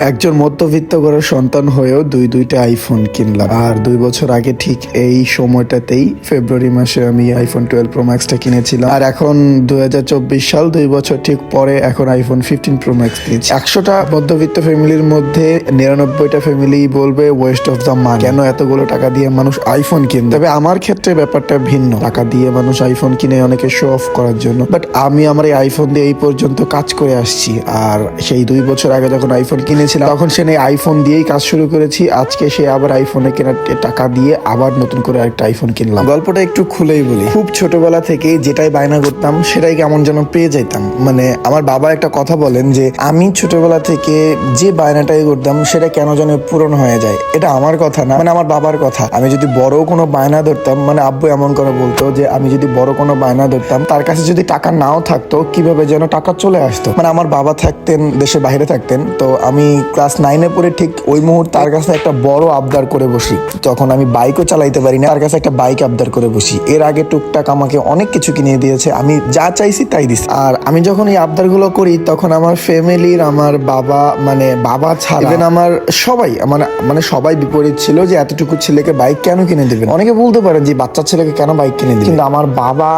একজন মধ্যবিত্ত ঘরের সন্তান হয়েও দুই দুইটা আইফোন কিনলাম। আর দুই বছর আগে ঠিক এই সময়টাতেই ফেব্রুয়ারি মাসে আমি আইফোন টুয়েলভ প্রো ম্যাক্সটা কিনেছিলাম। আর এখন দু হাজার চব্বিশ সাল দুই বছর ঠিক পরে এখন আইফোন ফিফটিন প্রো ম্যাক্স নিয়েছি একশোটা মধ্যবিত্ত ফ্যামিলির মধ্যে নিরানব্বইটা ফ্যামিলি বলবে ওয়েস্ট অফ দ্য মানি কেন এতগুলো টাকা দিয়ে মানুষ আইফোন কিনবে? তবে আমার ক্ষেত্রে ব্যাপারটা ভিন্ন। টাকা দিয়ে মানুষ আইফোন কিনে অনেকে শো অফ করার জন্য। বাট আমি আমার এই আইফোন দিয়ে এই পর্যন্ত কাজ করে আসছি। আর সেই দুই বছর আগে যখন আইফোন কিনেছিলাম তখন সে এই আইফোন দিয়েই কাজ শুরু করেছি। আজকে সে আবার আইফোনে কেনার টাকা দিয়ে আবার নতুন করে আরেকটা আইফোন কিনলাম। গল্পটা একটু খুলেই বলি। খুব ছোটবেলা থেকে যেটাই বায়না করতাম, সেটাই কেমন যেন পেয়ে যেতাম। মানে আমার বাবা একটা কথা বলেন যে, আমি ছোটবেলা থেকে যে বায়নাটাই করতাম, সেটা কেন যেন পূরণ হয়ে যায়? এটা আমার কথা না মানে আমার বাবার কথা। আমি যদি বড় কোনো বায়না ধরতাম মানে আব্বু এমন করে বলতো যে, আমি যদি বড় কোনো বায়না ধরতাম, তার কাছে যদি টাকা নাও থাকতো, কীভাবে যেন টাকা চলে আসতো? মানে আমার বাবা থাকতেন দেশে বাইরে থাকতেন, তো আমি ক্লাস নাইনে পড়ে ঠিক ওই মুহূর্তে তার কাছে একটা বড় আবদার করে বসি। যখন আমি বাইকও চালাইতে পারি না, তার কাছে একটা বাইক আবদার করে বসি। এর আগে টুকটাক আমাকে অনেক কিছু কিনে দিয়েছে, আমি যা চাইছি তাই দিছি। আর আমি যখন এই আবদারগুলো করি, তখন আমার ফ্যামিলির আমার বাবা মানে বাবা ছাড়া আমার সবাই মানে মানে সবাই বিপরীত ছিল যে এতটুকু ছেলেকে বাইক কেন কিনে দেবেন অনেকে বলতে পারেন যে, বাচ্চা ছেলেকে কেন বাইক কিনে দিবেন কিন্তু আমার বাবা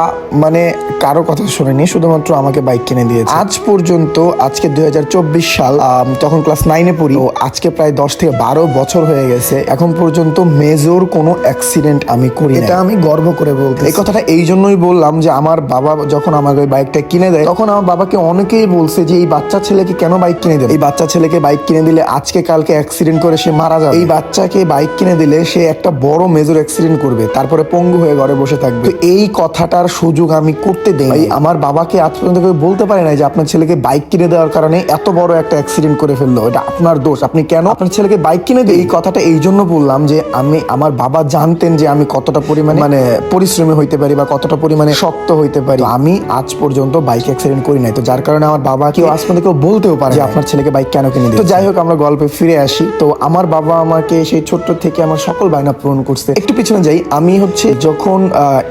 মানে কারও কথা শুনেনি, শুধুমাত্র আমাকে বাইক কিনে দিয়েছে। আজ পর্যন্ত, আজকে দুই হাজার চব্বিশ সাল তখন ক্লাস নাইনে পড়ি। তো আজকে প্রায় দশ থেকে বারো বছর হয়ে গেছে। এখন পর্যন্ত মেজর কোনো অ্যাক্সিডেন্ট আমি করি এটা আমি গর্ব করে বলতে এই কথাটা এই জন্যই বললাম যে আমার বাবা যখন আমাকে ওই বাইকটা কিনে দেয় তখন আমার বাবাকে অনেকেই বলছে যে এই বাচ্চা ছেলেকে কেন বাইক কিনে দেয় এই বাচ্চা ছেলেকে বাইক কিনে দিলে আজকে কালকে অ্যাক্সিডেন্ট করে সে মারা যাবে। এই বাচ্চাকে বাইক কিনে দিলে সে একটা বড় মেজর অ্যাক্সিডেন্ট করবে। তারপরে পঙ্গু হয়ে ঘরে বসে থাকবে। তো এই কথাটার সুযোগ আমি করতে দেই আমার বাবাকে আজ পর্যন্ত কেউ বলতে পারে না যে আপনার ছেলেকে বাইক কিনে দেওয়ার কারণে এত বড় একটা অ্যাক্সিডেন্ট করে ফেলল। এটা আপনার দোষ। আপনি কেন আপনার ছেলেকে বাইক কিনে দিই এই কথাটা এই জন্য বললাম যে আমি আমার বাবা জানতেন যে আমি কতটা পরিমাণে মানে পরিশ্রমী হইতে পারি বা কতটা পরিমাণে শক্ত হইতে পারি। আমি আজ পর্যন্ত বাইক অ্যাক্সিডেন্ট করি নাই। তো যার কারণে আমার বাবা কেউ আজ পর্যন্ত কেউ বলতেও পারে যে আপনার ছেলেকে বাইক কেন কিনে তো যাই হোক আমরা গল্পে ফিরে আসি। তো আমার বাবা আমাকে সেই ছোট্ট থেকে আমার সকল বায়না পূরণ করছে। একটু পিছনে যাই। আমি হচ্ছে যখন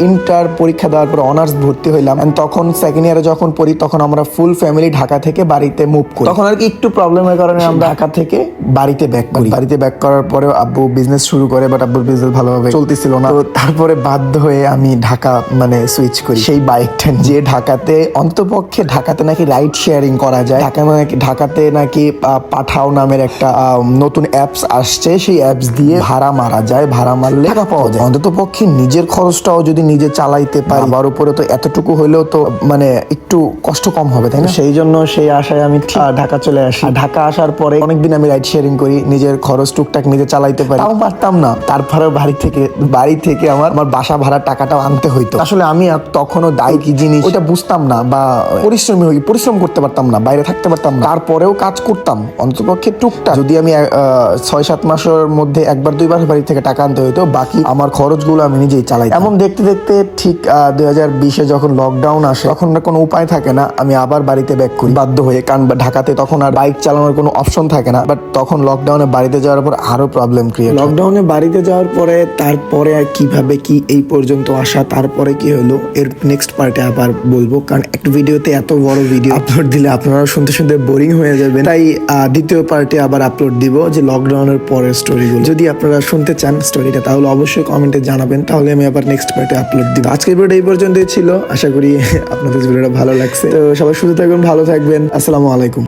ইন্টার পরীক্ষা দেওয়ার পর অনার্স ভর্তি হইলাম তখন সেকেন্ড ইয়ারে যখন পড়ি তখন আমরা ফুল ফ্যামিলি ঢাকা থেকে বাড়িতে মুভ করি। তখন আর কি একটু প্রবলেমের কারণে ঢাকা থেকে বাড়িতে ব্যাক করি। বাড়িতে ব্যাক করার পরে আব্বু বিজনেস শুরু করে বাট আব্বুর বিজনেস ভালোভাবে চলতেছিল না। তো তারপরে বাধ্য হয়ে আমি ঢাকা মানে সুইচ করি। সেই বাইকটা যে ঢাকাতে অন্তপক্ষে ঢাকাতে নাকি রাইড শেয়ারিং করা যায়। ঢাকা নাকি ঢাকাতে নাকি পাঠাও নামের একটা নতুন অ্যাপস আসছে। সেই অ্যাপস দিয়ে ভাড়া মারা যায় ভাড়া মারলে টাকা পাওয়া যায়। অন্তত পক্ষে নিজের খরচটাও যদি নিজে চালাইতে পারি। আবার উপরে তো এতটুকু হলেও তো মানে একটু কষ্ট কম হবে তাই না? সেই জন্য সেই আশায় আমি ঢাকা চলে আসি। ঢাকা আসার পরে অনেকদিন আমি রাইড শেয়ারিং করি, নিজের খরচ টুকটাক নিজে চালাইতে পারি। তাও পারতাম না। তারপরে বাড়ি থেকে বাড়ি থেকে আমার আমার বাসা ভাড়ার টাকাটাও আনতে হইতো। আসলে আমি তখনও দায় কি জিনিস ওটা বুঝতাম না বা পরিশ্রমী হই পরিশ্রম করতে পারতাম না, বাইরে থাকতে পারতাম না। তারপরেও কাজ করতাম, অন্ততপক্ষে টুকটাক। যদি আমি ছয় সাত মাসের মধ্যে একবার, দুইবার বাড়ি থেকে টাকা আনতে হইতো, বাকি আমার খরচগুলো আমি নিজেই চালাই এমন দেখতে দেখতে ঠিক দুই হাজার বিশে যখন লকডাউন আসে, তখন কোনো উপায় থাকে না, আমি আবার বাড়িতে ব্যাক করি। বাধ্য হয়ে কারণ ঢাকাতে তখন আর বাইক চালানোর কোনো অপশন থাকে না বাট তখন লকডাউনে বাড়িতে যাওয়ার পর আরও প্রবলেম ক্রিয়েট লকডাউনে বাড়িতে যাওয়ার পরে তারপরে আর কীভাবে কি এই পর্যন্ত আসা তারপরে কি হলো এর নেক্সট পার্টে আবার বলব কারণ একটা ভিডিওতে এত বড় ভিডিও আপলোড দিলে আপনারা শুনতে শুনতে বোরিং হয়ে যাবেন। তাই দ্বিতীয় পার্টে আবার আপলোড দিব যে লকডাউনের পরের স্টোরিগুলো যদি আপনারা শুনতে চান স্টোরিটা তাহলে অবশ্যই কমেন্টে জানাবেন তাহলে আমি আবার নেক্সট পার্টে আপলোড দিব। আজকের ভিডিওটা এই পর্যন্তই ছিল আশা করি আপনাদের ভিডিওটা ভালো লাগছে। তো সবাই সুস্থ থাকবেন ভালো থাকবেন আসসালামু আলাইকুম।